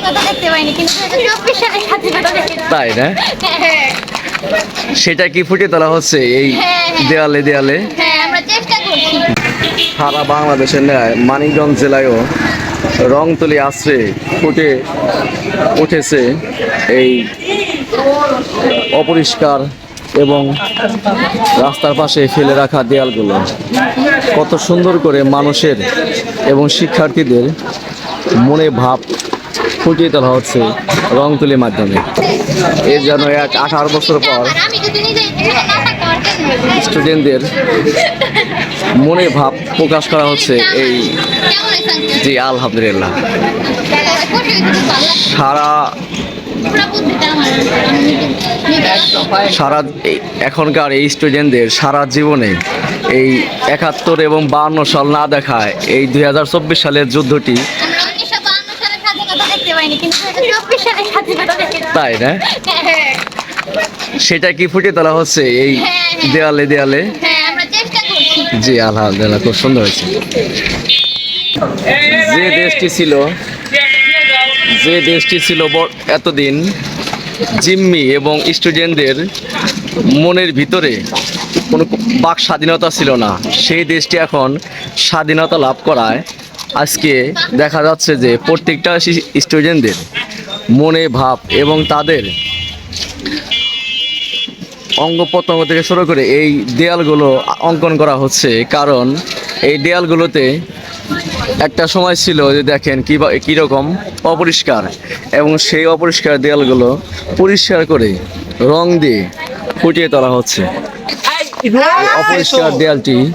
স্বাধীনতা দেখতে পাইনি কিন্তু চব্বিশ সালে স্বাধীনতা তাই না? সেটা কি ফুটিয়ে তোলা হচ্ছে এই হ্যাঁ, হ্যাঁ। দেয়ালে দেয়ালে? হ্যাঁ সারা বাংলাদেশের ন্যায় মানিকগঞ্জ জেলায়ও রংতুলি আশ্রে ফুটে উঠেছে এই অপরিষ্কার এবং রাস্তার পাশে ফেলে রাখা দেয়ালগুলো। কত সুন্দর করে মানুষের এবং শিক্ষার্থীদের মনে ভাব ফুটিয়ে তোলা হচ্ছে রং তুলির মাধ্যমে এর জন্য এক আঠারো বছর পর স্টুডেন্টদের মনে ভাব প্রকাশ করা হচ্ছে এই জি আলহামদুলিল্লাহ। সারা। সারা এখনকার এই স্টুডেন্টদের সারা জীবনে এই একাত্তর এবং বাহান্ন সাল না দেখায় এই দুই হাজার চব্বিশ সালের যুদ্ধটি আমরা উনিশশো বাহান্ন সালে স্বাধীনতা কিন্তু চব্বিশ সালে তাই না? হ্যাঁ। সেটা কি ফুটিয়ে তোলা হচ্ছে এই হ্যাঁ, হ্যাঁ। দেয়ালে দেয়ালে? হ্যাঁ জি আলহামদুলিল্লাহ খুব সুন্দর হয়েছে। যে দেশটি ছিল যে দেশটি ছিল এতদিন জিম্মি এবং স্টুডেন্টদের মনের ভিতরে কোনো বাক স্বাধীনতা ছিল না সেই দেশটি এখন স্বাধীনতা লাভ করায় আজকে দেখা যাচ্ছে যে প্রত্যেকটা স্টুডেন্টদের মনে ভাব এবং তাদের অঙ্গ প্রত্যঙ্গ থেকে শুরু করে এই দেয়ালগুলো অঙ্কন করা হচ্ছে। কারণ এই দেয়ালগুলোতে একটা সময় ছিল যে দেখেন কি কীরকম অপরিষ্কার এবং সেই অপরিষ্কার দেয়ালগুলো পরিষ্কার করে রং দিয়ে ফুটিয়ে তোলা হচ্ছে। অপরিষ্কার দেয়ালটি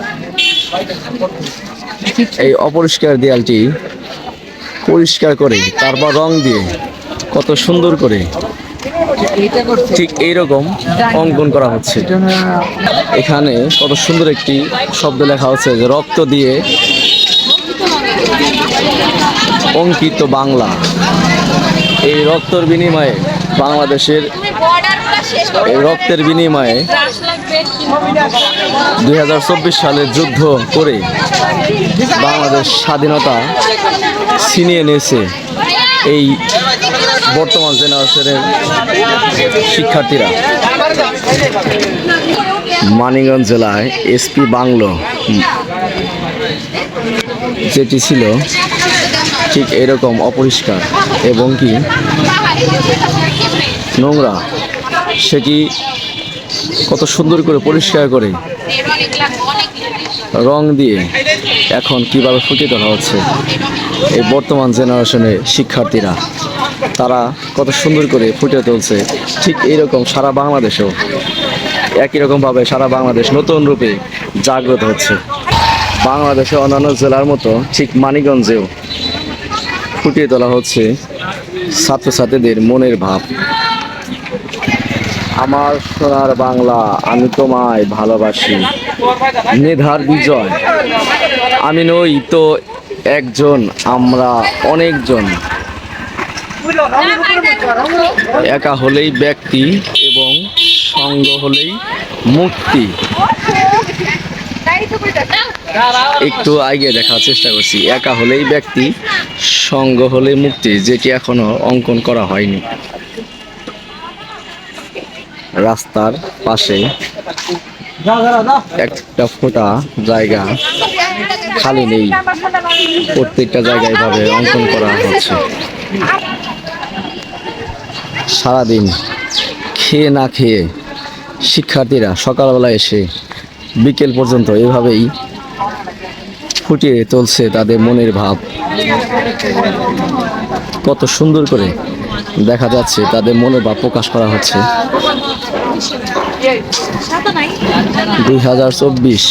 এই অপরিষ্কার দেয়ালটি পরিষ্কার করে, তারপর রং দিয়ে কত সুন্দর করে ঠিক এইরকম অঙ্কন করা হচ্ছে। এখানে কত সুন্দর একটি শব্দ লেখা হচ্ছে যে রক্ত দিয়ে অঙ্কিত বাংলা। এই রক্তর বিনিময়ে বাংলাদেশের রক্তের বিনিময়ে দুই সালের যুদ্ধ করে বাংলাদেশ স্বাধীনতা ছিনিয়ে নিয়েছে এই বর্তমান জেনারেশনের শিক্ষার্থীরা। মানিকগঞ্জ জেলায় এসপি বাংলো, যেটি ছিল ঠিক এরকম অপরিষ্কার এবং কি নোংরা, সেটি কত সুন্দর করে পরিষ্কার করে রং দিয়ে এখন কীভাবে ফুটিয়ে তোলা হচ্ছে এই বর্তমান জেনারেশনের শিক্ষার্থীরা। তারা কত সুন্দর করে ফুটিয়ে তুলছে। ঠিক এইরকম সারা বাংলাদেশেও একই রকমভাবে সারা বাংলাদেশ নতুন রূপে জাগ্রত হচ্ছে। বাংলাদেশের অন্যান্য জেলার মতো ঠিক মানিকগঞ্জেও ফুটিয়ে তোলা হচ্ছে ছাত্রছাত্রীদের মনের ভাব। আমার সোনার বাংলা, আমি তোমায় ভালোবাসি। মেধার বিজয়। আমি নই তো একজন, আমরা অনেকজন। একা হলেই ব্যক্তি এবং সঙ্গ হলেই মুক্তি। একটু আগে দেখার চেষ্টা করছি। একা হলেই ব্যক্তি, সঙ্গ হলেই মুক্তি যেটি এখনও অঙ্কন করা হয়নি। রাস্তার পাশে একটা ফোটা জায়গা খালি নেই। প্রত্যেকটা জায়গায় ভাবে অঙ্কন করা হচ্ছে। সারাদিন খেয়ে না খেয়ে শিক্ষার্থীরা সকালবেলা এসে বিকেল পর্যন্ত এভাবেই ফুটিয়ে তুলছে তাদের মনের ভাব। কত সুন্দর করে দেখা যাচ্ছে তাদের মনের ভাব প্রকাশ করা হচ্ছে। দুই হাজার চব্বিশ।